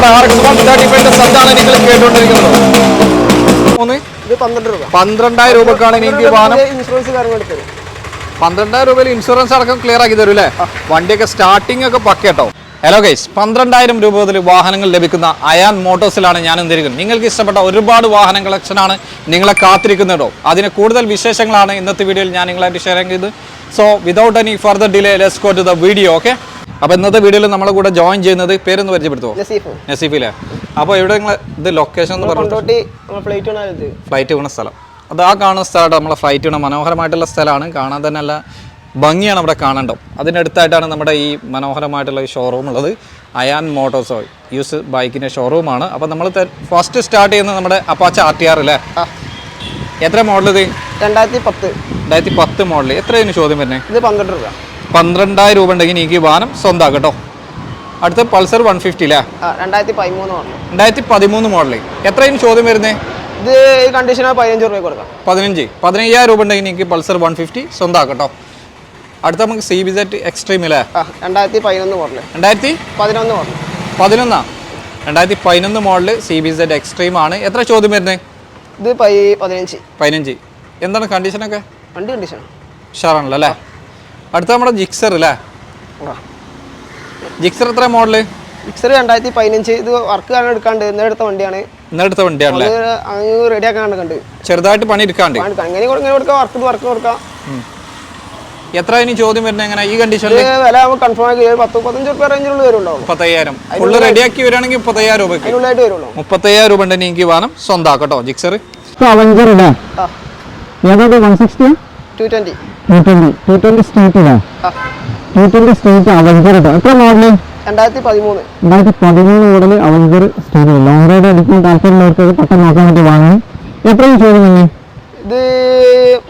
നമ്മുടെ R X one thirty ഫൈവിന്റെ സജ്ജാണ് നിങ്ങൾ കേട്ടുകൊണ്ടിരിക്കുന്നത്? മൂന്ന്. ഇത് പന്ത്രണ്ട് രൂപ. പന്ത്രണ്ടായിരം രൂപക്കാണ് എനിക്ക് വാഹനം. ഇൻഷുറൻസ് കാര്യങ്ങൾ പന്ത്രണ്ടായിരം രൂപയിൽ ഇൻഷുറൻസ് അടക്കം ക്ലിയർ ആക്കി തരും അല്ലേ വണ്ടിയൊക്കെ സ്റ്റാർട്ടിംഗ് ഒക്കെ പക്കേട്ടോ ഹലോ ഗൈസ് പന്ത്രണ്ടായിരം രൂപ മുതൽ വാഹനങ്ങൾ ലഭിക്കുന്ന അയാൻ മോട്ടോഴ്സിലാണ് ഞാൻ എന്തിരിക്കുന്നത്? നിങ്ങൾക്ക് ഇഷ്ടപ്പെട്ട ഒരുപാട് വാഹന കളക്ഷനാണ് നിങ്ങളെ കാത്തിരിക്കുന്നതോ അതിന് കൂടുതൽ വിശേഷങ്ങളാണ് ഇന്നത്തെ വീഡിയോയിൽ ഞാൻ നിങ്ങളായിട്ട് ഷെയർ ചെയ്ത്. So without any further delay let's go to the video okay അപ്പോൾ ഇന്നത്തെ വീഡിയോയിൽ നമ്മളെ കൂടെ ജോയിൻ ചെയ്യുന്നത് പേരൊന്ന് പരിചയപ്പെടുത്തോ നസീഫ്. നസീഫിലെ. അപ്പോൾ ഇവിടെ നിങ്ങൾ ഇത് ലൊക്കേഷൻ എന്ന് ഫ്ലൈറ്റ് വീണ സ്ഥലം. അത് ആ കാണുന്ന സ്ഥലമാണ് നമ്മളെ ഫ്ലൈറ്റ് വീണ മനോഹരമായിട്ടുള്ള സ്ഥലമാണ്. കാണാൻ തന്നെ നല്ല ഭംഗിയാണ് അവിടെ കാണേണ്ടത്. അതിന്റെ അടുത്തായിട്ടാണ് നമ്മുടെ ഈ മനോഹരമായിട്ടുള്ള ഈ ഷോറൂം ഉള്ളത്. അയാൻ മോട്ടോർസോ യൂസ് ബൈക്കിന്റെ ഷോറൂമാണ് അപ്പോൾ നമ്മൾ ഫസ്റ്റ് സ്റ്റാർട്ട് ചെയ്യുന്നത് നമ്മുടെ അപ്പാച്ച ആർ ടി ആർ അല്ലേ? എത്ര മോഡൽ ഇത്? രണ്ടായിരത്തി പത്ത്. രണ്ടായിരത്തി പത്ത് മോഡൽ എത്രയാണ് ചോദ്യം വരുന്നത് ഇത് പന്ത്രണ്ട് രൂപ. പന്ത്രണ്ടായിരം രൂപ ഉണ്ടെങ്കിൽ എനിക്ക് ഈ വാഹനം സ്വന്തമാക്കാം കേട്ടോ അടുത്ത പൾസർ വൺ ഫിഫ്റ്റി അല്ലേ രണ്ടായിരത്തി പതിമൂന്ന് മോഡൽ രണ്ടായിരത്തി പതിമൂന്ന് മോഡൽ എത്രയും ചോദ്യം വരുന്നത് ഇത് കണ്ടീഷൻ കണ്ടീഷന് പതിനഞ്ച് രൂപ കൊടുക്കാം. പതിനഞ്ച്. പതിനയ്യായിരം രൂപ ഉണ്ടെങ്കിൽ എനിക്ക് പൾസർ വൺ ഫിഫ്റ്റി സ്വന്തമാക്കാം കേട്ടോ അടുത്ത നമുക്ക് സി ബി സെറ്റ് എക്സ്ട്രീം അല്ലേ രണ്ടായിരത്തി പതിനൊന്ന് മോഡൽ രണ്ടായിരത്തി? പതിനൊന്ന് മോഡൽ പതിനൊന്നാ? രണ്ടായിരത്തി പതിനൊന്ന് model C B set extreme ആണ്. എത്ര ചോദ്യം വരുന്നത് ഇത് പതിനഞ്ച്. പതിനഞ്ച്. എന്താണ് കണ്ടീഷനൊക്കെ വണ്ടി കണ്ടീഷൻ ഉഷാറാണല്ലോ അല്ലേ അടുത്ത നമ്മുടെ ജിക്സർ അല്ലേ ജിക്സർ എത്ര മോഡൽ ജിക്സർ രണ്ടായിരത്തി പതിനഞ്ച് ഇത് വർക്ക് കാരണം എടുക്കാണ്ട് ഇന്നലെ എടുത്ത വണ്ടിയാണ്. ഇന്നെടുത്ത വണ്ടിയാണ് റെഡി ആക്കാൻ കണ്ട് ചെറുതായിട്ട് പണി എടുക്കാണ്ട്. അങ്ങനെ കൊടു- ഇങ്ങനെ കൊടുക്കാം? വർക്ക് വർക്ക് കൊടുക്കാം. എത്ര ഇനി ചോദ്യം വരുന്നത് എങ്ങനെ? ഈ കണ്ടീഷനിൽ വില നമുക്ക് കൺഫേം ആക്കി പത്ത് മുപ്പത്തഞ്ച് റുപ്യ റേഞ്ചിലുള്ള വരുള്ളൂ. മുപ്പത്തയ്യായിരം. ഫുള്ള് റെഡിയാക്കി വരികയാണെങ്കിൽ മുപ്പത്തയ്യായിരം രൂപയ്ക്ക്. അതിനുള്ളിലായിട്ട് വരുള്ളൂ. മുപ്പത്തയ്യായിരം രൂപ ഉണ്ടെങ്കിൽ എനിക്ക് വാഹനം സ്വന്തമാക്കട്ടോ ജിക്സർ അവഞ്ചർ ഏതാണ്ട് one sixty two twenty two twenty street ആ. ടു ട്വന്റി സ്ട്രീറ്റ് അവഞ്ചർ എത്ര മോഡൽ രണ്ടായിരത്തി പതിമൂന്ന് രണ്ടായിരത്തി പതിമൂന്ന് model Avenger street long ride അടിക്കാൻ താല്പര്യമുള്ളവർക്ക് ഇത് പെട്ടെന്ന് നോക്കാൻ വേണ്ടി വാങ്ങി. എത്രയും ചോദ്യം ഇത്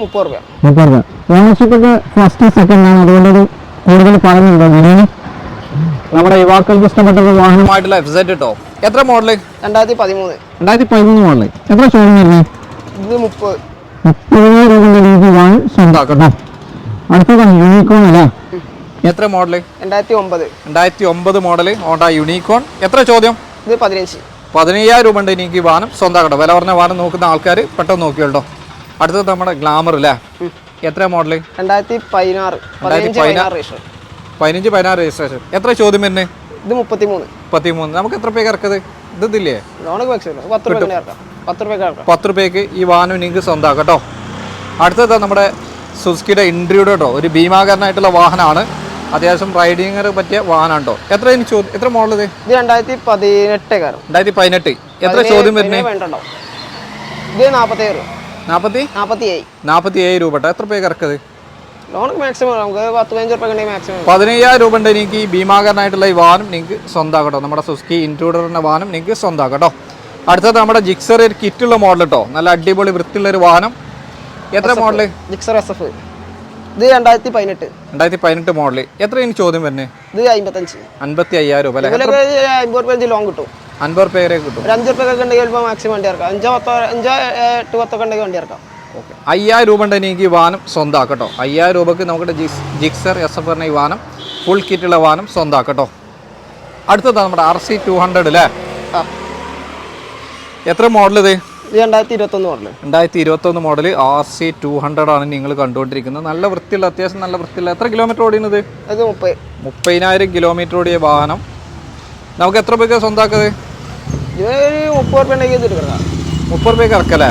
മുപ്പത് രൂപ മുപ്പത് രൂപ ഓണർഷിപ്പ് ഒക്കെ ഫസ്റ്റ് സെക്കൻഡ് ആണ്. അതുകൊണ്ട് ഇത് കൂടുതൽ പറയുന്നുണ്ടോ? ഇതിന് നമ്മുടെ യുവാക്കൾക്ക് ഇഷ്ടപ്പെട്ട വാഹനമായിട്ടുള്ള എഫ് സെറ്റ് കേട്ടോ എത്ര മോഡൽ രണ്ടായിരത്തി പതിമൂന്ന് രണ്ടായിരത്തി പതിമൂന്ന് മോഡൽ എത്ര ചോദ്യം വരുന്നത് ഇത് മുപ്പത്. വാങ്ങി സ്വന്തമാക്കട്ടോ അടുത്തതാണ് യൂണിക്കോൺ അല്ലേ? എത്ര മോഡൽ രണ്ടായിരത്തി ഒമ്പത് രണ്ടായിരത്തി ഒമ്പത് മോഡൽ ഹോണ്ട യൂണിക്കോൺ എത്ര ചോദ്യം? ഇത് പതിനഞ്ച്. പതിനയ്യായിരം രൂപ ഉണ്ട് എനിക്ക് വാഹനം സ്വന്തമാക്കട്ടോ. വില പറഞ്ഞ വാഹനം നോക്കുന്ന ആൾക്കാർ പെട്ടെന്ന് നോക്കിയോട്ടോ അടുത്തത് നമ്മുടെ ഗ്ലാമർ അല്ലേ? എത്ര മോഡൽ രണ്ടായിരത്തി പതിനാറ് പതിനഞ്ച് പതിനാറ് രജിസ്ട്രേഷൻ എത്ര ചോദ്യം വരുന്നത് ഇത് മുപ്പത്തിമൂന്ന്. മുപ്പത്തിമൂന്ന്. നമുക്ക് എത്ര പേക്ക് ഇറക്കത്? ഇത് ഇതില്ലേ? പത്ത് രൂപ പത്ത് രൂപയ്ക്ക് ഈ വാഹനം നിങ്ങൾക്ക് സ്വന്തമാക്കാം കേട്ടോ. അടുത്തത് നമ്മുടെ സുസുക്കിയുടെ ഇൻട്രിയുടെ കേട്ടോ. ഒരു ഭീമാകരനായിട്ടുള്ള വാഹനമാണ്. അത്യാവശ്യം റൈഡിങ്ങിന് പറ്റിയ വാഹനമാണ് കേട്ടോ. എത്ര ചോദ്യം? എത്ര മോഡൽ ഇത്? ഇത് രണ്ടായിരത്തി പതിനെട്ട് രണ്ടായിരത്തി പതിനെട്ട്. എത്ര ചോദ്യം വരുന്നത് ഇത് നാൽപ്പത്തേഴ് രൂപ. നാൽപ്പത്തി നാൽപ്പത്തി ഏഴ് നാൽപ്പത്തി ഏഴ് രൂപ കേട്ടോ. എത്ര രൂപയ്ക്ക് ഇറക്കത്? ലോണൊക്കെ മാക്സിമം നമുക്ക് പത്ത് പതിനഞ്ച് റുപ്യ മാക്സിമം പതിനയ്യായിരം രൂപ ഉണ്ട് എനിക്ക് ഈ ഭീമാകരനായിട്ടുള്ള ഈ വാഹനം നിങ്ങൾക്ക് സ്വന്തമാക്കട്ടോ നമ്മുടെ സുസ്കി ഇൻട്രൂഡറിന്റെ വാഹനം നിങ്ങൾക്ക് സ്വന്തമാക്കട്ടോ അടുത്തത് നമ്മുടെ ജിക്സർ ഒരു കിറ്റുള്ള മോഡൽ കേട്ടോ നല്ല അടിപൊളി വൃത്തിയുള്ള ഒരു വാഹനം. എത്ര മോഡൽ ജിക്സർ എസ് എഫ് ഇത് രണ്ടായിരത്തി പതിനെട്ട് രണ്ടായിരത്തി പതിനെട്ട് മോഡൽ എത്ര എനിക്ക് ചോദ്യം വരുന്നത് ഇത് അമ്പത്തഞ്ച്. അൻപത്തി അയ്യായിരം രൂപ അമ്പത് റുപ്യ ലോൺ കിട്ടും. അൻപത് റുപ്യ വരെ കിട്ടും. ഒരു അഞ്ച് ഉണ്ടെങ്കിൽ ചിലപ്പോൾ മാക്സിമം വണ്ടി ഇറക്കാം. അഞ്ചോ പത്തോ അഞ്ചോ എട്ട് പത്തൊക്കെ ഉണ്ടെങ്കിൽ വണ്ടി ഇറക്കാം. ഓക്കെ. അയ്യായിരം രൂപ ഉണ്ടെങ്കിൽ എനിക്ക് ഈ വാഹനം സ്വന്തമാക്കട്ടോ. അയ്യായിരം രൂപക്ക് നമുക്ക് ജിക്സർ എസ് എഫ് പറഞ്ഞ ഈ വാഹനം ഫുൾ കിറ്റുള്ള വാഹനം സ്വന്തമാക്കട്ടോ. അടുത്തതാണ് നമ്മുടെ ആർ സി ടു ഹൺഡ്രഡ് അല്ലേ? ആ. എത്ര മോഡൽ ഇത്? രണ്ടായിരത്തി ഇരുപത്തൊന്ന് മോഡൽ രണ്ടായിരത്തി ഇരുപത്തൊന്ന് model R C two hundred ആണ് നിങ്ങൾ കണ്ടുകൊണ്ടിരിക്കുന്നത്. നല്ല വൃത്തിയുള്ള അത്യാവശ്യം നല്ല വൃത്തിയുള്ള. എത്ര കിലോമീറ്റർ ഓടിയുന്നത് അത് മുപ്പത്. മുപ്പതിനായിരം കിലോമീറ്റർ ഓടിയ വാഹനം. നമുക്ക് എത്ര രൂപയ്ക്ക് സ്വന്തമാക്കത് ഇത് മുപ്പത് റുപ്യ മുപ്പത് രൂപയ്ക്ക് ഇറക്കല്ലേ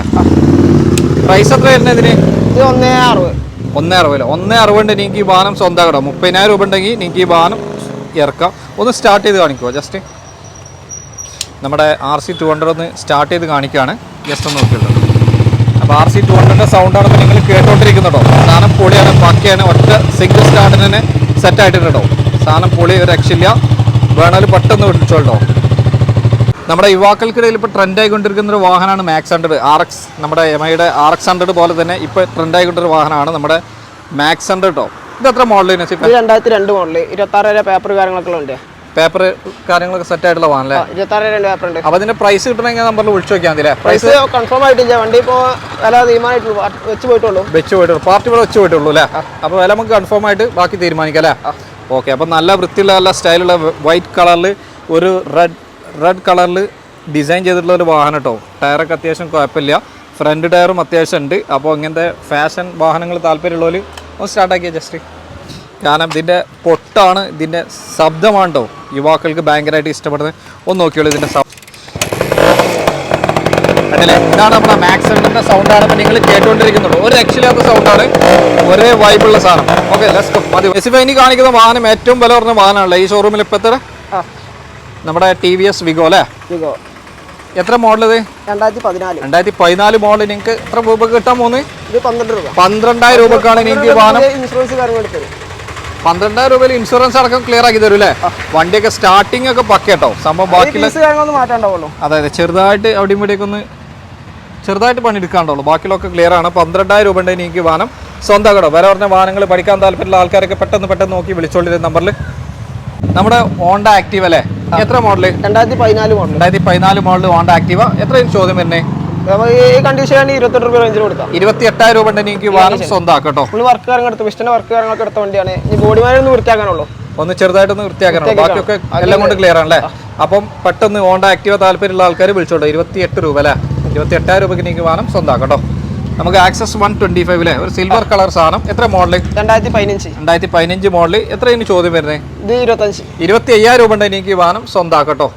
പ്രൈസ് എത്ര വരുന്നത് ഇതിന്? ഇത് ഒന്നേ അറുപത്. ഒന്നേ അറുപത് ഒന്നേ അറുപത് നിങ്ങൾക്ക് ഈ വാഹനം സ്വന്തമാക്കണം മുപ്പതിനായിരം രൂപ ഉണ്ടെങ്കിൽ നിങ്ങൾക്ക് ഈ വാഹനം ഇറക്കാം. ഒന്ന് സ്റ്റാർട്ട് ചെയ്ത് കാണിക്കുമോ ജസ്റ്റ് നമ്മുടെ ആർ സി ടു ഹൺഡ്രഡ് ഒന്ന് സ്റ്റാർട്ട് ചെയ്ത് കാണിക്കുകയാണ്. ജസ്റ്റ് ഒന്ന് നോക്കിയുള്ളത് അപ്പോൾ ആർ സി ടു ഹൺഡ്രഡിന്റെ സൗണ്ടാണ് നിങ്ങൾ കേട്ടോണ്ടിരിക്കുന്നുണ്ടോ? സാധനം പൊളിയാണ് പക്കയാണ് ഒറ്റ സിംഗിൾ സ്റ്റാർട്ടിന് തന്നെ സെറ്റ് ആയിട്ടുണ്ട് സാധനം പൊളി ഒരു രക്ഷയില്ല. വേണമെങ്കിൽ പെട്ടെന്ന് വിളിച്ചോട്ടോ നമ്മുടെ യുവാക്കൾക്കിടയിൽ ഇപ്പോൾ ട്രെൻഡായി കൊണ്ടിരിക്കുന്ന ഒരു വാഹനമാണ് മാക്സ് ഹൺഡ്രഡ് ആർ എക്സ് നമ്മുടെ എം ഐയുടെ ആർ എക്സ് ഹൺഡ്രഡ് പോലെ തന്നെ ഇപ്പോൾ ട്രെൻഡായി ആയിക്കൊണ്ടൊരു വാഹനമാണ് നമ്മുടെ മാക്സ് ഹൺഡ്രഡ് കേട്ടോ ഇത് എത്ര മോഡൽ രണ്ടായിരത്തി രണ്ട് മോഡൽ ഇരുപത്താറ് വരെ പേപ്പർ കാര്യങ്ങളൊക്കെ ഉണ്ട് പേപ്പർ കാര്യങ്ങളൊക്കെ സെറ്റ് ആയിട്ടുള്ള വാഹനം അല്ലേ ഇരുപത്താറ് രണ്ട് പേപ്പർ ഉണ്ട് അപ്പൊ അതിന്റെ പ്രൈസ് കിട്ടണമെങ്കിൽ നമ്പറിൽ വിളിച്ചു നോക്കിയാൽ മതി അല്ലേ? പ്രൈസ് പ്രൈസ് കൺഫേം ആയിട്ടില്ല. വണ്ടി ഇപ്പോ വില തീരുമാനമായിട്ടുള്ളൂ വെച്ച് പോയിട്ടുള്ളൂ. വെച്ച് പോയിട്ടുള്ളൂ. പാർട്ടി ഇവിടെ വെച്ച് പോയിട്ടുള്ളൂ അല്ലേ? അപ്പൊ വില നമുക്ക് കൺഫേം ആയിട്ട് ബാക്കി തീരുമാനിക്കാം അല്ലേ? ഓക്കെ അപ്പൊ നല്ല വൃത്തിയുള്ള നല്ല സ്റ്റൈലുള്ള വൈറ്റ് കളറിൽ ഒരു റെഡ് റെഡ് കളറിൽ ഡിസൈൻ ചെയ്തിട്ടുള്ള ഒരു വാഹനം കേട്ടോ ടയറൊക്കെ അത്യാവശ്യം കുഴപ്പമില്ല. ഫ്രണ്ട് ടയറും അത്യാവശ്യം ഉണ്ട്. അപ്പോൾ ഇങ്ങനത്തെ ഫാഷൻ വാഹനങ്ങൾ താല്പര്യമുള്ളവർ ഒന്ന് സ്റ്റാർട്ടാക്കിയ ജസ്റ്റ്. കാരണം ഇതിന്റെ പൊട്ടാണ് ഇതിന്റെ ശബ്ദമാണ് കേട്ടോ യുവാക്കൾക്ക് ഭയങ്കരമായിട്ട് ഇഷ്ടപ്പെടുന്നത്. ഒന്ന് നോക്കിയോളൂ ഇതിന്റെ ശബ്ദം ഇതാണ് നമ്മുടെ മാക്സിമത്തിന്റെ സൗണ്ടാണ് ഇപ്പം നിങ്ങൾ കേട്ടുകൊണ്ടിരിക്കുന്നുള്ളൂ. ഒരു രക്ഷയില്ലാത്ത സൗണ്ടാണ് ഒരേ വൈബുള്ള സാധനം. ഓക്കെ ലെറ്റ്സ് മതി. ഇനി കാണിക്കുന്ന വാഹനം ഏറ്റവും വില കുറഞ്ഞ വാഹനമാണല്ലോ? ഈ ഷോറൂമിൽ ഇപ്പോഴത്തെ നമ്മുടെ ടി വി എസ് വിഗോ അല്ലേ? വിഗോ എത്ര മോഡൽ ഇത്? രണ്ടായിരത്തി പതിനാല്. രണ്ടായിരത്തി പതിനാല് മോഡൽ നിങ്ങൾക്ക് എത്ര രൂപ കിട്ടാൻ പോകുന്നത് പന്ത്രണ്ട് രൂപ. പന്ത്രണ്ടായിരം രൂപക്കാണ് നിങ്ങൾക്ക് വാഹനം. ഇൻഷുറൻസ് കാര്യങ്ങൾ എടുത്തത് പന്ത്രണ്ടായിരം രൂപയിൽ ഇൻഷുറൻസ് അടക്കം ക്ലിയർ ആക്കി തരും അല്ലേ വണ്ടിയൊക്കെ സ്റ്റാർട്ടിംഗ് ഒക്കെ പക്കേട്ടോ സംഭവം ബാക്കിയുള്ള അതെ അതെ. ചെറുതായിട്ട് അവിടെ ഇവിടെയൊക്കെ ഒന്ന് ചെറുതായിട്ട് പണി എടുക്കാണ്ടുള്ളൂ ബാക്കിയുള്ളതൊക്കെ ക്ലിയർ ആണ്. പന്ത്രണ്ടായിരം രൂപ ഉണ്ട് എനിക്ക് വാഹനം സ്വന്തം കടോ വില പറഞ്ഞ വാഹനങ്ങൾ പഠിക്കാൻ താല്പര്യമുള്ള ആൾക്കാരൊക്കെ പെട്ടെന്ന് പെട്ടെന്ന് നോക്കി വിളിച്ചോണ്ടിരുന്ന നമ്പറിൽ നമ്മുടെ ഹോണ്ട ആക്റ്റീവ് അല്ലേ? എത്ര മോഡൽ രണ്ടായിരത്തി പതിനാല് മോഡൽ രണ്ടായിരത്തി പതിനാല് മോഡൽ ഹോണ്ട ആക്റ്റീവ. എത്രയും ചോദ്യം നമുക്ക് ഈ ഇരുപത്തെട്ട് രൂപ റേഞ്ചിൽ കൊടുക്കാം. ഇരുപത്തി എട്ടായിരം രൂപ ഉണ്ട് എനിക്ക് വാഹനം സ്വന്തം കേട്ടോ ഫുള്ള് വർക്ക് കാര്യങ്ങൾ എടുത്ത് പിസ്റ്റന്റെ വർക്ക് കാര്യങ്ങളൊക്കെ എടുത്ത വണ്ടിയാണ്. ഇനി ബോഡി വൃത്തിയാക്കാനുള്ളൂ. ഒന്ന് ചെറുതായിട്ടൊന്ന് ബാക്കിയൊക്കെ എല്ലാം കൊണ്ട് ക്ലിയർ ആണല്ലേ? അപ്പം പെട്ടെന്ന് ഹോണ്ട ആക്റ്റീവ താല്പര്യമുള്ള ആൾക്കാർ വിളിച്ചോട്ടോ ഇരുപത്തി എട്ട് രൂപ അല്ലേ? ഇരുപത്തി എട്ടായിരം രൂപയ്ക്ക് എനിക്ക് വാഹനം സ്വന്തം കേട്ടോ നമുക്ക് ആക്സസ് വൺ ട്വന്റി ഫൈവ് ഒരു സിൽവർ കളർ സാധനം. എത്ര മോഡൽ രണ്ടായിരത്തി പതിനഞ്ച് രണ്ടായിരത്തി പതിനഞ്ച് മോഡൽ എത്ര ഇനി ചോദ്യം വരുന്നത് ഇത് ഇരുപത്തഞ്ച്. ഇരുപത്തി അയ്യായിരം രൂപ ഉണ്ട് എനിക്ക് വാഹനം സ്വന്തമാക്കട്ടോ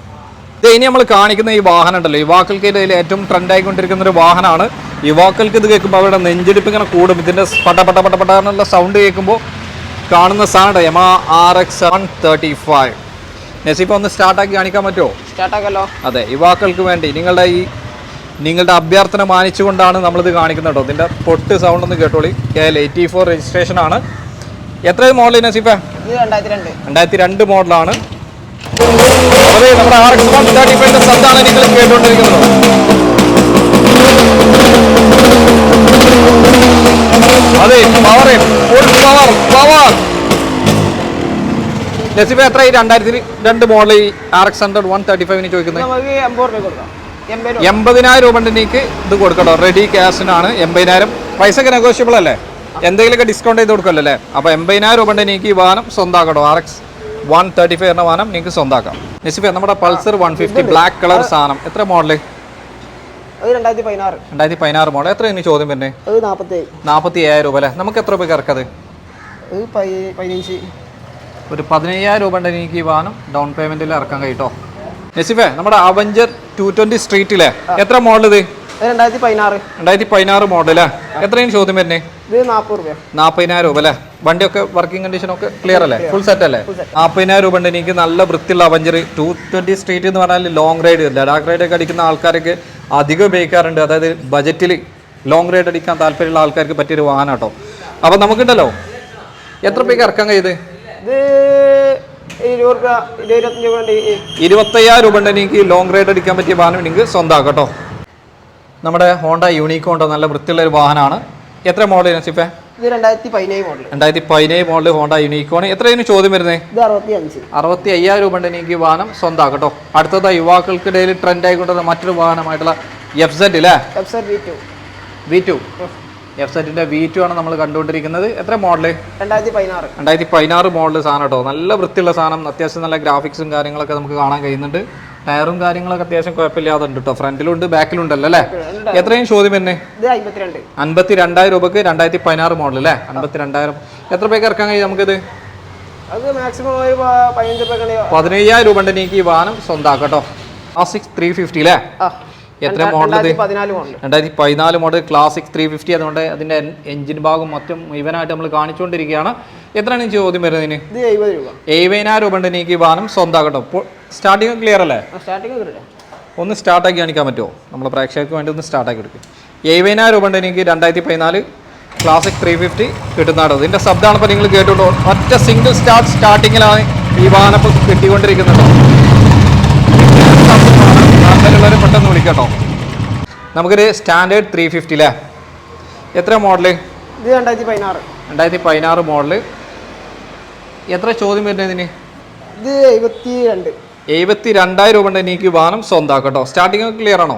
ഇനി നമ്മൾ കാണിക്കുന്ന ഈ വാഹനം ഉണ്ടല്ലോ. യുവാക്കൾക്ക് ഇതിൽ ഏറ്റവും ട്രെൻഡായിക്കൊണ്ടിരിക്കുന്ന ഒരു വാഹനമാണ്. യുവാക്കൾക്ക് ഇത് കേൾക്കുമ്പോൾ അവരുടെ നെഞ്ചിടിപ്പ് ഇങ്ങനെ കൂടും. ഇതിന്റെ പട്ട പട്ട പട്ട പട്ട എന്നുള്ള സൗണ്ട് കേൾക്കുമ്പോൾ കാണുന്ന സാധനം Yamaha R X seven thirty five. നെസിപ്പോൾ ഒന്ന് സ്റ്റാർട്ടാക്കി കാണിക്കാൻ പറ്റുമോ സ്റ്റാർട്ടാക്കല്ലോ. അതെ യുവാക്കൾക്ക് വേണ്ടി നിങ്ങളുടെ ഈ നിങ്ങളുടെ അഭ്യർത്ഥന മാനിച്ചുകൊണ്ടാണ് നമ്മളിത് കാണിക്കുന്നത് കേട്ടോ. ഇതിന്റെ പൊട്ട് സൗണ്ട് ഒന്ന് കേട്ടോളി. K L eighty four registration ആണ് എത്ര മോഡൽ നസീഫേ രണ്ടായിരത്തി രണ്ട്. മോഡലാണ് അതെ നമ്മുടെ ആർ എക്സ് വൺ തേർട്ടി ഫൈവിന്റെ ശബ്ദമാണ് നിങ്ങൾ കേട്ടുകൊണ്ടിരിക്കുന്നത് അതെ power full power power Naseefa എത്ര ഈ രണ്ടായിരത്തി രണ്ട് മോഡൽ ഈ R X hundred one thirty ഫൈവിന് ചോദിക്കുന്നത് എൺപതിനായിരം രൂപ എനിക്ക് ഇത് കൊടുക്കണോ റെഡി ക്യാഷിനാണ് എൺപതിനായിരം. പൈസ ഒക്കെ നെഗോഷ്യബിൾ അല്ലേ? എന്തെങ്കിലുമൊക്കെ ഡിസ്കൗണ്ട് ചെയ്ത് കൊടുക്കല്ലോ അല്ലേ? അപ്പോൾ എൺപതിനായിരം രൂപ എനിക്ക് ഈ വാഹനം സ്വന്തമാക്കട്ടോ R X one thirty five എന്ന വാഹനം നിങ്ങൾക്ക് സ്വന്തമാക്കാം. നിസിഫെ നമ്മുടെ Pulsar one fifty black colour സാധനം. എത്ര മോഡൽ? രണ്ടായിരത്തി പതിനാറ് മോഡൽ എത്ര ഇനി ചോദ്യം പിന്നെ നാൽപ്പത്തി അയ്യായിരം രൂപ അല്ലേ? നമുക്ക് എത്ര രൂപയ്ക്ക് ഇറക്കത് ഒരു പതിനയ്യായിരം രൂപ ഉണ്ടെങ്കിൽ എനിക്ക് ഈ വാഹനം ഡൗൺ പേയ്മെന്റിൽ ഇറക്കാൻ കഴിട്ടോ നസിഫെ നമ്മുടെ അവഞ്ചർ ടു ട്വന്റി സ്ട്രീറ്റിലെ എത്ര മോഡൽ ഇത്? രണ്ടായിരത്തി പതിനാറ് രണ്ടായിരത്തി പതിനാറ് മോഡലേ എത്രയും ചോദ്യം വരുന്നത് ഇത് നാൽപ്പത് രൂപ നാൽപ്പതിനായിരം രൂപ അല്ലേ? വണ്ടിയൊക്കെ വർക്കിംഗ് കണ്ടീഷൻ ഒക്കെ ക്ലിയർ അല്ലേ? ഫുൾ സെറ്റ് അല്ലേ? നാൽപ്പതിനായിരം രൂപ ഉണ്ട്. എനിക്ക് നല്ല വൃത്തിയുള്ള അവഞ്ചർ ടു ട്വന്റി സ്ട്രീറ്റ് എന്ന് പറഞ്ഞാൽ ലോങ് റൈഡ് ലഡാക്ക് റൈഡ് ഒക്കെ അടിക്കുന്ന ആൾക്കാരൊക്കെ അധികം ഉപയോഗിക്കാറുണ്ട്. അതായത് ബജറ്റിൽ ലോങ് റൈഡ് അടിക്കാൻ താല്പര്യമുള്ള ആൾക്കാർക്ക് പറ്റിയൊരു വാഹനം കേട്ടോ. അപ്പോൾ നമുക്കുണ്ടല്ലോ. എത്ര രൂപയ്ക്ക് ഇറക്കാൻ കഴിയത് ഇത്? ഇരുപത്തയ്യായിരം രൂപ ഉണ്ട് എനിക്ക് ലോങ് റൈഡ് അടിക്കാൻ പറ്റിയ വാഹനം എനിക്ക് സ്വന്തമാക്കാം കേട്ടോ. നമ്മുടെ ഹോണ്ട യൂണിക്കോണ്ട നല്ല വൃത്തിയുള്ള ഒരു വാഹനമാണ്. എത്ര മോഡൽ നസിഫേ രണ്ടായിരത്തി പതിനേഴ് മോഡൽ ഹോണ്ട യൂണിക്കോൺ എത്രയാണ് ചോദ്യം വരുന്നത് അറുപത്തി അയ്യായിരം രൂപ ഉണ്ടെങ്കിൽ എനിക്ക് വാഹനം സ്വന്തമാക്കാം കേട്ടോ അടുത്തത് യുവാക്കൾക്കിടയിൽ ട്രെൻഡ് ആയിക്കൊണ്ടിരുന്ന മറ്റൊരു വാഹനമായിട്ടുള്ള എഫ് സെഡ് അല്ലേ വി ടു എഫ് സെറ്റിന്റെ വി ടു ആണ് നമ്മൾ കണ്ടുകൊണ്ടിരിക്കുന്നത്. എത്ര മോഡൽ രണ്ടായിരത്തി പതിനാറ് മോഡൽ സാധനം കേട്ടോ. നല്ല വൃത്തിയുള്ള സാധനം. അത്യാവശ്യം നല്ല ഗ്രാഫിക്സും കാര്യങ്ങളൊക്കെ നമുക്ക് കാണാൻ കഴിയുന്നുണ്ട്. ടയറും കാര്യങ്ങളൊക്കെ അത്യാവശ്യം കുഴപ്പമില്ലാതെ ഉണ്ട് കേട്ടോ ഫ്രണ്ടിലുണ്ട് ബാക്കിലുണ്ടല്ലോ അല്ലേ? എത്രയും ചോദ്യം തന്നെ അൻപത്തി രണ്ടായിരം രൂപക്ക് രണ്ടായിരത്തി പതിനാറ് മോഡൽ അല്ലേ അൻപത്തി രണ്ടായിരം എത്ര പേക്ക് ഇറക്കാൻ കഴിയും നമുക്കിത്? പതിനയ്യായിരം രൂപ ഉണ്ട് എനിക്ക് ഈ വാഹനം സ്വന്തമാക്കാം കേട്ടോ ക്ലാസിക് ത്രീ ഫിഫ്റ്റി അല്ലേ എത്ര മോഡൽ രണ്ടായിരത്തി പതിനാല് മോഡൽ ക്ലാസിക് ത്രീ ഫിഫ്റ്റി അതുകൊണ്ട് അതിന്റെ എഞ്ചിൻ ഭാഗം മൊത്തം ഇവനായിട്ട് നമ്മൾ കാണിച്ചുകൊണ്ടിരിക്കുകയാണ് എത്രയാണ് ചോദ്യം വരുന്നതിന്? എഴുപതിനായിരം രൂപ ഉണ്ട് എനിക്ക് ഈ വാഹനം സ്വന്തമാക്കട്ടോ സ്റ്റാർട്ടിങ് ക്ലിയർ അല്ലേ? സ്റ്റാർട്ടിങ് കിട്ടില്ല ഒന്ന് സ്റ്റാർട്ടാക്കി കാണിക്കാൻ പറ്റുമോ? നമ്മൾ പ്രേക്ഷകർക്ക് വേണ്ടി ഒന്ന് സ്റ്റാർട്ടാക്കി കൊടുക്കും എഴുപതിനായിരം രൂപ ഉണ്ട് എനിക്ക് രണ്ടായിരത്തി പതിനാല് ക്ലാസിക് ത്രീ ഫിഫ്റ്റി കിട്ടുന്നതാണ്. ഇതിന്റെ ശബ്ദമാണ് ഇപ്പോൾ നിങ്ങൾ കേട്ടുള്ളൂ ഒറ്റ സിംഗിൾ സ്റ്റാർട്ട് സ്റ്റാർട്ടിങ്ങിലാണ് ഈ വാഹനം ഇപ്പോൾ കിട്ടിക്കൊണ്ടിരിക്കുന്നത്. താല്പര്യമുള്ളവർ പെട്ടെന്ന് വിളിക്കട്ടോ. നമുക്കൊരു സ്റ്റാൻഡേർഡ് ത്രീ ഫിഫ്റ്റി അല്ലേ എത്ര മോഡൽ ഇത് രണ്ടായിരത്തി പതിനാറ് രണ്ടായിരത്തി പതിനാറ് മോഡൽ എത്ര ചോദ്യം വരുന്നത് ഇതിന്? ഇത് എഴുപത്തി രണ്ട് എഴുപത്തി രണ്ടായിരം രൂപ ഉണ്ട് എനിക്ക് വാഹനം സ്വന്തമാക്കട്ടോ സ്റ്റാർട്ടിംഗ് ക്ലിയർ ആണോ?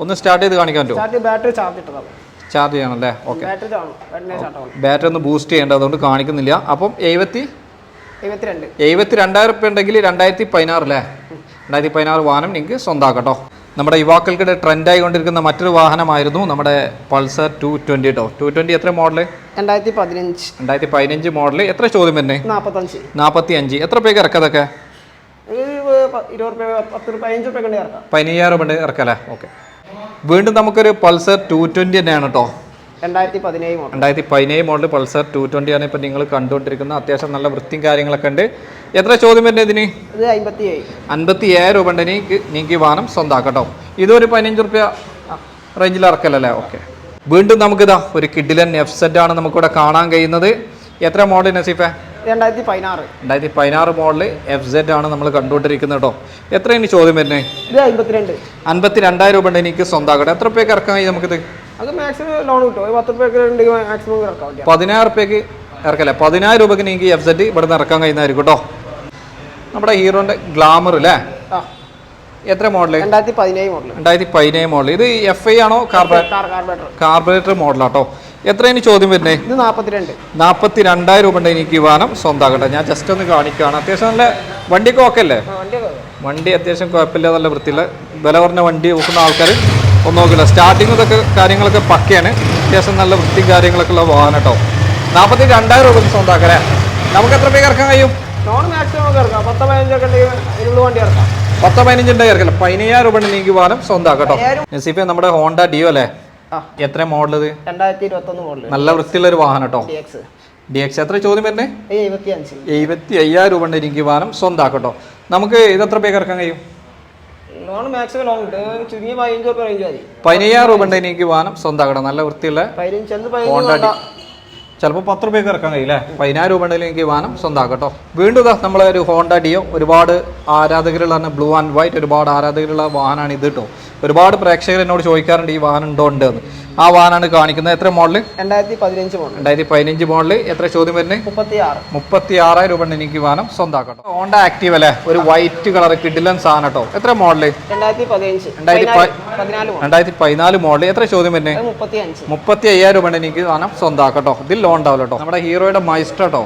ഒന്ന് സ്റ്റാർട്ട് ചെയ്ത് കാണിക്കാൻ പറ്റുമോ? Battery charge charge okay battery ഒന്ന് ബൂസ്റ്റ് ചെയ്യേണ്ട അതുകൊണ്ട് കാണിക്കുന്നില്ല. അപ്പം എഴുപത്തി എഴുപത്തി രണ്ട് എഴുപത്തി രണ്ടായിരം റുപ്യ ഉണ്ടെങ്കിൽ രണ്ടായിരത്തി പതിനാറ് അല്ലേ? രണ്ടായിരത്തി പതിനാറ് വാഹനം നിങ്ങൾക്ക് സ്വന്തമാക്കട്ടോ നമ്മുടെ യുവാക്കൾക്കിടെ ട്രെൻഡ് ആയിക്കൊണ്ടിരിക്കുന്ന മറ്റൊരു വാഹനമായിരുന്നു നമ്മുടെ പൾസർ ടു ട്വന്റി കേട്ടോ ടു ട്വന്റി എത്ര മോഡൽ രണ്ടായിരത്തി പതിനഞ്ച് രണ്ടായിരത്തി പതിനഞ്ച് മോഡൽ എത്ര ചോദ്യം തന്നെ നാൽപ്പത്തി അഞ്ച് എത്ര പേക്ക് ഇറക്കതൊക്കെ ഇരുപത് റുപ്യ പത്ത് റുപ്യ പതിനഞ്ച് റുപ്യ കൊണ്ട് ഇറക്കാം പതിനയ്യായിരം ഇറക്കല്ലേ ഓക്കെ. വീണ്ടും നമുക്കൊരു പൾസർ ടു ട്വന്റി തന്നെയാണ് കേട്ടോ. രണ്ടായിരത്തി പതിനേഴ് മോഡൽ രണ്ടായിരത്തി പതിനേഴ് മോഡൽ പൾസർ ടു ട്വന്റി ആണ് ഇപ്പോൾ നിങ്ങൾ കണ്ടുകൊണ്ടിരിക്കുന്നത്. അത്യാവശ്യം നല്ല വൃത്തിയും കാര്യങ്ങളൊക്കെ ഉണ്ട്. എത്ര ചോദ്യം വരുന്നത് ഇതിന്? ഇത് അമ്പത്തി ഏഴ് അൻപത്തി ഏഴ് രൂപ ഉണ്ട്. നിങ്ങൾക്ക് നിങ്ങൾക്ക് ഈ വാഹനം സ്വന്തമാക്കട്ടോ ഇതൊരു പതിനഞ്ച് റുപ്യ റേഞ്ചിൽ ഇറക്കലല്ലേ ഓക്കെ. വീണ്ടും നമുക്കിതാ ഒരു കിഡിലൻ എഫ് സെറ്റ് ആണ് നമുക്കിവിടെ കാണാൻ കഴിയുന്നത്. എത്ര മോഡൽ നസീഫെ? രണ്ടായിരത്തി പതിനാറ് രണ്ടായിരത്തി പതിനാറ് മോഡൽ എഫ് സെഡ് ആണ് നമ്മൾ കണ്ടുകൊണ്ടിരിക്കുന്നത് കേട്ടോ. എത്രയാണ് ഇനി ചോദ്യം വരുന്നത് ഇത് അമ്പത്തിരണ്ട്. അൻപത്തി രണ്ടായിരം രൂപ ഉണ്ട് എനിക്ക് സ്വന്തമാക്കട്ടെ എത്ര രൂപയ്ക്ക് ഇറക്കാൻ കഴിയും നമുക്കിത്? അത് മാക്സിമം ലോൺ കിട്ടും. പത്ത് റുപ്യ മാക്സിമം ഇറക്കാം പതിനായിരം രൂപയ്ക്ക് ഇറക്കല്ലേ? പതിനായിരം രൂപയ്ക്ക് നിങ്ങൾക്ക് എഫ് സെഡ് ഇവിടെ നിന്ന് ഇറക്കാൻ കഴിയുന്നതായിരിക്കും കേട്ടോ. നമ്മുടെ ഹീറോന്റെ ഗ്ലാമർ അല്ലേ എത്ര മോഡൽ രണ്ടായിരത്തി പതിനേഴ് മോഡൽ രണ്ടായിരത്തി പതിനേഴ് മോഡൽ ഇത് എഫ് ഐ ആണോ കാർബറേറ്റർ കാർ കാർബറേറ്റർ കാർബറേറ്റർ മോഡലാട്ടോ എത്ര ഇനി ചോദ്യം വരുന്നത് ഇത് നാൽപ്പത്തിരണ്ട് നാൽപ്പത്തി രണ്ടായിരം രൂപ ഉണ്ട് എനിക്ക് വാഹനം സ്വന്തമാകട്ടെ ഞാൻ ജസ്റ്റ് ഒന്ന് കാണിക്കുകയാണ് അത്യാവശ്യം നല്ല വണ്ടിയൊക്കെ ഓക്കെ അല്ലേ? വണ്ടി അത്യാവശ്യം കുഴപ്പമില്ല നല്ല വൃത്തിയില്ല വില കുറഞ്ഞ വണ്ടി നോക്കുന്ന ആൾക്കാർ ഒന്നും നോക്കില്ല. സ്റ്റാർട്ടിങ് ഇതൊക്കെ കാര്യങ്ങളൊക്കെ പക്കയാണ്. അത്യാവശ്യം നല്ല വൃത്തിയും കാര്യങ്ങളൊക്കെ ഉള്ള വാഹനം കേട്ടോ. നാൽപ്പത്തി രണ്ടായിരം രൂപ സ്വന്തമാക്കല്ലേ നമുക്ക് എത്ര പേര് ഇറക്കാൻ കഴിയും? മാക്സിമം ഇറക്കാം. പത്ത് പതിനഞ്ചൊക്കെ ഉണ്ടെങ്കിൽ അതിനുള്ള വണ്ടി ഇറക്കാം. പത്തോ പതിനഞ്ച് ഉണ്ടായി ഇറക്കില്ല പതിനയ്യായിരം രൂപ നീക്കി വാഹനം സ്വന്തമാക്കാം കേട്ടോ. നസീഫെ നമ്മുടെ ഹോണ്ട ഡിയോ അല്ലേ? എത്ര മോഡൽ ഇത് രണ്ടായിരത്തി ഇരുപത്തൊന്ന് മോഡൽ നല്ല വൃത്തിയുള്ള ഒരു വാഹനം കേട്ടോ. ഡി എക്സ് എത്ര ചോദ്യം വരുന്നത് എഴുപത്തി അയ്യായിരം രൂപ ഉണ്ട് എനിക്ക് വാഹനം സ്വന്തമാക്കട്ടോ നമുക്ക് ഇത് എത്ര പേക്ക് ഇറക്കാൻ കഴിയും? പതിനയ്യായിരം രൂപ ഉണ്ട് എനിക്ക് വാഹനം സ്വന്തമാക്കണം നല്ല വൃത്തിയുള്ള ചിലപ്പോൾ പത്ത് രൂപയൊക്കെ ഇറക്കാൻ കഴിയില്ലേ? പതിനായിരം രൂപ ഉണ്ടെങ്കിൽ എനിക്ക് വാഹനം കേട്ടോ വീണ്ടും നമ്മളെ ഒരു ഹോണ്ട ഡിയോ ഒരുപാട് ആരാധകരുള്ള ബ്ലൂ ആൻഡ് വൈറ്റ് ഒരുപാട് ആരാധകരുള്ള വാഹനമാണ് ഇത് കേട്ടോ ഒരുപാട് പ്രേക്ഷകർ എന്നോട് ചോദിക്കാറുണ്ട് ഈ വാഹനം ഉണ്ടോ ഉണ്ട് എന്ന് ആ വാഹനമാണ് കാണിക്കുന്നത്. എത്ര മോഡൽ രണ്ടായിരത്തി പതിനഞ്ച് മോഡൽ രണ്ടായിരത്തി പതിനഞ്ച് മോഡൽ എത്ര ചോദ്യം വരുന്നത് മുപ്പത്തി ആറ് മുപ്പത്തി ആറായിരം രൂപ എനിക്ക് വാഹനം. സ്വന്തമാക്കട്ടോ ഹോണ്ട ആക്റ്റീവ് അല്ലേ? ഒരു വൈറ്റ് കളർ കിഡിലൻ സാധനം കേട്ടോ. എത്ര മോഡൽ രണ്ടായിരത്തി പതിനഞ്ച് രണ്ടായിരത്തി പതിനാല് മോഡൽ രണ്ടായിരത്തി പതിനാല് മോഡൽ എത്ര ചോദ്യം വരുന്നത് മുപ്പത്തി അയ്യായിരം രൂപ എനിക്ക് വാഹനം. സ്വന്തമാക്കട്ടോ ഇതിൽ ലോൺ ഉണ്ടാവില്ല കേട്ടോ. നമ്മുടെ ഹീറോയുടെ മൈസ്റ്റർ കേട്ടോ.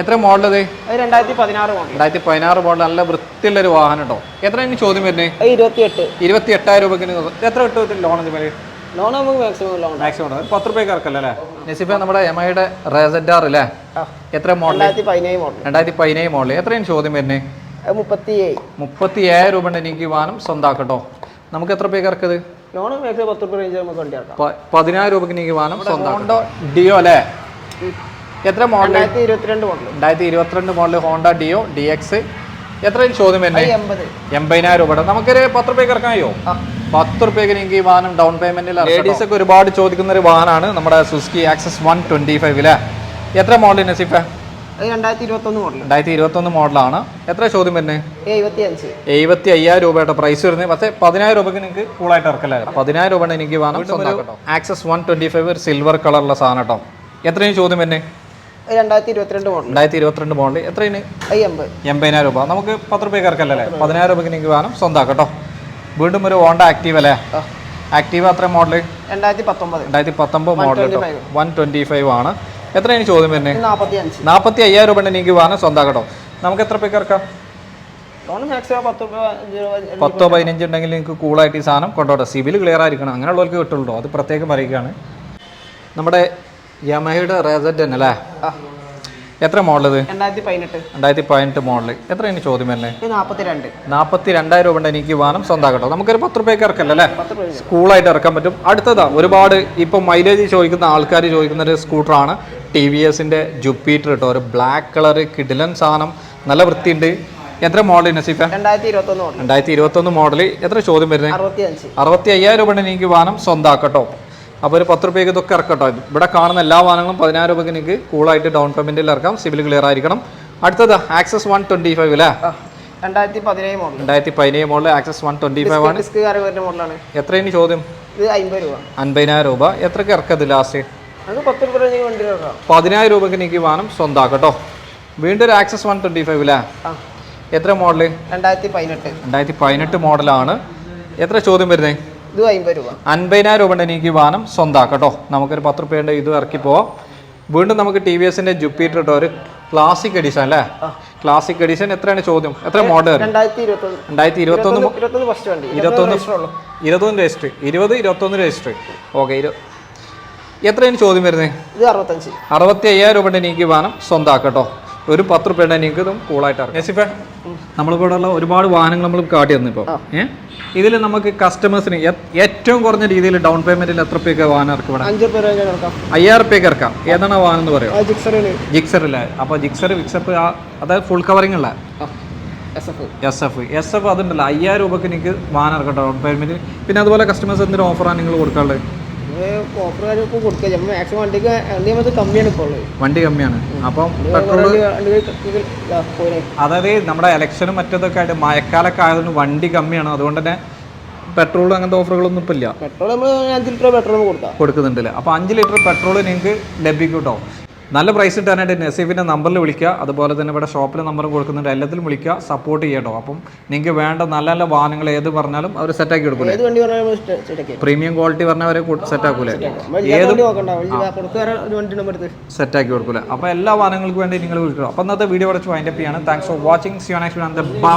എത്ര മോഡൽ ഇത്? അത് രണ്ടായിരത്തി പതിനാറ് മോഡൽ രണ്ടായിരത്തി പതിനാറ് മോഡൽ നല്ല വൃത്തിയുള്ളൊരു വാഹനം കേട്ടോ. എത്ര ചോദ്യം വരുന്നത് ഇരുപത്തി എട്ട് ഇരുപത്തി എട്ടായിരം രൂപയ്ക്ക് എത്ര കിട്ടും ലോൺ ഇതുപോലെ ലോൺ നമുക്ക് മാക്സിമം ലോൺ മാക്സിമം ഉണ്ട് പത്ത് റുപ്യ ഇറക്കല്ലേ അല്ലേ? നസിഫ നമ്മുടെ എം ഐയുടെ റേസഡാർ അല്ലേ എത്ര മോഡൽ രണ്ടായിരത്തി പതിനേഴ് മോഡൽ രണ്ടായിരത്തി പതിനേഴ് മോഡൽ എത്രയും ചോദ്യം വരുന്നത് മുപ്പത്തി ഏഴ് മുപ്പത്തി ഏഴായിരം രൂപ എനിക്ക് വാഹനം സ്വന്തമാക്കട്ടോ നമുക്ക് എത്ര പേക്ക് ഇറക്കത്? ലോൺ മാക്സിമം പത്ത് റുപ്യ റേഞ്ച് നമുക്ക് വണ്ടി ഇറക്കാം. പതിനായിരം രൂപക്ക് എനിക്ക് വാഹനം സ്വന്തം ഡിയോ അല്ലേ? എത്ര മോഡൽ രണ്ടായിരത്തി ഇരുപത്തിരണ്ട് മോഡൽ രണ്ടായിരത്തി ഇരുപത്തിരണ്ട് model Honda Dio D X എത്ര ചോദ്യം തന്നെ എൺപതിനായിരം രൂപ നമുക്കൊരു പത്ത് റുപ്യക്ക് ഇറക്കാമോ. പത്ത് റുപ്യക്ക് നിങ്ങൾക്ക് ഈ വാഹനം ഡൗൺ പേയ്മെന്റിൽ ലേഡീസ് ഒക്കെ ഒരുപാട് ചോദിക്കുന്ന ഒരു വാഹനമാണ് നമ്മുടെ സുസ്കി ആക്സസ് വൺ ട്വന്റി ഫൈവിൽ എത്ര മോഡൽ നസീഫ രണ്ടായിരത്തി ഇരുപത്തൊന്ന് മോഡലാണ് എത്ര ചോദ്യം വരുന്നത് എഴുപത്തി അയ്യായിരം രൂപയുടെ പ്രൈസ് വരുന്നത് പക്ഷേ പതിനായിരം രൂപയ്ക്ക് നിങ്ങൾക്ക് കൂളായിട്ട് ഇറക്കല്ലേ? പതിനായിരം രൂപ എനിക്ക് വാഹനം access one twenty five silver കളറുള്ള സാധനം കേട്ടോ. എത്രയും ചോദ്യം വരുന്നത് രണ്ടായിരത്തി ഇരുപത്തിരണ്ട് മോഡൽ രണ്ടായിരത്തി ഇരുപത്തിരണ്ട് മോഡൽ എത്രയാണ്? എൺപത് എൺപതിനായിരം രൂപ. നമുക്ക് പത്ത് രൂപയ്ക്ക് ഇറക്കല്ലേ പതിനായിരം രൂപയ്ക്ക് നിങ്ങൾക്ക് വാഹനം കേട്ടോ വീണ്ടും ഒരു ഹോണ്ട ആക്റ്റീവ് അല്ലേ. ആക്റ്റീവ് അത്ര മോഡൽ രണ്ടായിരത്തി പത്തൊമ്പത് രണ്ടായിരത്തി പത്തൊമ്പത് മോഡൽ കേട്ടോ. 125. വൺ ട്വന്റി ഫൈവ് ആണ്. എത്രയാണ് ചോദ്യം വരുന്നത് നാൽപ്പത്തി അയ്യായിരം രൂപ എനിക്ക് വാഹനം സ്വന്തമാക്കട്ടോ നമുക്ക് എത്ര പേക്ക് ഇറക്കാം പത്ത് പതിനഞ്ച് ഉണ്ടെങ്കിൽ നിങ്ങൾക്ക് കൂളായിട്ട് ഈ സാധനം കൊണ്ടോട്ടെ സിബിൽ ക്ലിയർ ആയിരിക്കണം. അങ്ങനെയുള്ളവർക്ക് കിട്ടുള്ളൂ. അത് പ്രത്യേകം പറയുകയാണ്. നമ്മുടെ യമഹയുടെ റേസറ്റ് തന്നെ അല്ലേ? എത്ര മോഡൽ ഇത് രണ്ടായിരത്തി പതിനെട്ട് രണ്ടായിരത്തി പതിനെട്ട് മോഡൽ എത്രയാണ് ചോദ്യം തന്നെ ഇത് നാൽപ്പത്തി രണ്ട് നാൽപ്പത്തി രണ്ടായിരം രൂപ എനിക്ക് വാഹനം സ്വന്തമാക്കട്ടോ. നമുക്കൊരു പത്ത് റുപ്യക്ക് ഇറക്കല്ലേ അല്ലേ? സ്കൂളായിട്ട് ഇറക്കാൻ പറ്റും. അടുത്തതാ ഒരുപാട് ഇപ്പം മൈലേജ് ചോദിക്കുന്ന ആൾക്കാർ ചോദിക്കുന്ന ഒരു സ്കൂട്ടറാണ്. ടി വി എസിന്റെ ജുപ്പീറ്റർ കേട്ടോ ഒരു ബ്ലാക്ക് കളർ കിഡിലൻ സാധനം. നല്ല വൃത്തിയുണ്ട്. എത്ര മോഡൽ നസീഫ? രണ്ടായിരത്തി ഇരുപത്തൊന്ന് മോഡൽ രണ്ടായിരത്തി ഇരുപത്തൊന്ന് മോഡൽ എത്ര ചോദ്യം വരുന്നത് അറുപത്തി അയ്യായിരം രൂപ എനിക്ക് വാഹനം സ്വന്തമാക്കട്ടോ. അപ്പോൾ ഒരു പത്ത് റുപ്യക്ക് ഇതൊക്കെ ഇറക്കട്ടോ ഇവിടെ കാണുന്ന എല്ലാ വാഹനങ്ങളും പതിനായിരം രൂപയ്ക്ക് എനിക്ക് കൂളായിട്ട് ഡൗൺ പേയ്മെന്റിൽ ഇറക്കാം. സിവിൽ ക്ലിയർ ആയിരിക്കണം. അടുത്തത് ആക്സസ് വൺ ട്വന്റി ഫൈവ് അല്ലേ രണ്ടായിരത്തി പതിനേഴ് മോഡൽ രണ്ടായിരത്തി പതിനേഴ് model access one twenty five ആണ്. മോഡലാണ് എത്രയാണ് ചോദ്യം? ഇത് അമ്പത് രൂപ. അൻപതിനായിരം രൂപ. എത്രയ്ക്ക് ഇറക്കത് ലാസ്റ്റ് പതിനായിരം രൂപയ്ക്ക് എനിക്ക് വാഹനം സ്വന്തമാക്കട്ടോ വീണ്ടും ഒരു ആക്സസ് വൺ ട്വന്റി ഫൈവ് അല്ലേ എത്ര മോഡൽ രണ്ടായിരത്തി പതിനെട്ട് രണ്ടായിരത്തി പതിനെട്ട് മോഡലാണ് എത്ര ചോദ്യം വരുന്നത് ഇത് അമ്പത് രൂപ. അൻപതിനായിരം രൂപ ഉണ്ട് എനിക്ക് വാഹനം സ്വന്തമാക്കട്ടോ നമുക്കൊരു പത്ത് റുപ്യേന്റെ ഇത് ഇറക്കി പോവാം. വീണ്ടും നമുക്ക് ടി വി എസിന്റെ ജുപ്പീറ്റർ കേട്ടോ ഒരു ക്ലാസിക് എഡിഷൻ അല്ലേ? ക്ലാസിക് എഡിഷൻ എത്രയാണ് ചോദ്യം? എത്ര മോഡൽ രണ്ടായിരത്തി ഇരുപത്തൊന്ന് ഇരുപത്തൊന്ന് രജിസ്റ്റർ ഇരുപത് ഇരുപത്തൊന്ന് രജിസ്റ്റർ ഓക്കെ എത്രയാണ് ചോദ്യം വരുന്നത്? അറുപത്തി അയ്യായിരം രൂപയുടെ എനിക്ക് വാഹനം സ്വന്തമാക്കട്ടോ ഒരു പത്ത് രൂപയുടെ എനിക്ക് ഇതും കൂളായിട്ട് അറിയാം നസിഫേ? നമ്മളിവിടെ ഉള്ള ഒരുപാട് വാഹനങ്ങൾ നമ്മൾ കാട്ടി തന്നു ഇപ്പോൾ. ഏഹ് ഇതിൽ നമുക്ക് കസ്റ്റമേഴ്സിന് ഏറ്റവും കുറഞ്ഞ രീതിയിൽ ഡൗൺ പേയ്മെന്റിൽ എത്ര രൂപയ്ക്ക് വാഹനം ഇറക്കും അയ്യായിരം രൂപയ്ക്ക് ഇറക്കാം. ഏതാണ് വാഹനം എന്ന് പറയുക? അല്ലേ? അപ്പോൾ ജിക്സർ വിക്സപ്പ് അതായത് ഫുൾ കവറിംഗ് ഉള്ള S F S F S F അതുണ്ടല്ലോ. അയ്യായിരം രൂപക്ക് എനിക്ക് വാഹനം ഇറക്കാം ഡൗൺ പേയ്മെന്റ് പിന്നെ അതുപോലെ കസ്റ്റമേഴ്സ് എന്തെങ്കിലും ഓഫറാണ് നിങ്ങൾ കൊടുക്കാറുള്ളത്? ഓഫർ കാര്യമൊക്കെ കൊടുക്കുക. ചിലപ്പോൾ മാക്സിമം വണ്ടിക്ക് വണ്ടി കമ്മിയാണ് ഇപ്പോൾ വണ്ടി കമ്മിയാണ്. അപ്പം പെട്രോൾ. അതായത് നമ്മുടെ ഇലക്ഷനും മറ്റതൊക്കെ ആയിട്ട് മഴക്കാലൊക്കെ ആയതുകൊണ്ട് വണ്ടി കമ്മിയാണ്. അതുകൊണ്ട് തന്നെ പെട്രോൾ അങ്ങനത്തെ ഓഫറുകളൊന്നും ഇപ്പം ഇല്ല. പെട്രോൾ നമ്മൾ അഞ്ച് ലിറ്റർ പെട്രോൾ കൊടുക്കാം കൊടുക്കുന്നുണ്ടല്ലേ. അപ്പോൾ അഞ്ച് ലിറ്റർ പെട്രോൾ നിങ്ങൾക്ക് ലഭിക്കും കേട്ടോ നല്ല പ്രൈസ് കിട്ടാനായിട്ട് നസീഫിന്റെ നമ്പറിൽ വിളിക്കുക. അതുപോലെ തന്നെ ഇവിടെ ഷോപ്പിൽ നമ്പർ കൊടുക്കുന്നുണ്ട്. എല്ലാത്തിലും വിളിക്കുക. സപ്പോർട്ട് ചെയ്യട്ടോ അപ്പം നിങ്ങൾക്ക് വേണ്ട നല്ല നല്ല വാഹനങ്ങൾ ഏത് പറഞ്ഞാലും അവർ സെറ്റാക്കി കൊടുക്കൂലേ പ്രീമിയം ക്വാളിറ്റി പറഞ്ഞവരെ സെറ്റാക്കൂലേ ഏത് സെറ്റാക്കി കൊടുക്കൂലേ? അപ്പോൾ എല്ലാ വാഹനങ്ങൾക്കും വേണ്ടി നിങ്ങൾ വിളിക്കണം അപ്പോൾ ഇന്നത്തെ വീഡിയോ അടച്ച് വൈൻഡപ്പ് ചെയ്യാണ്. Thanks for watching see you next bye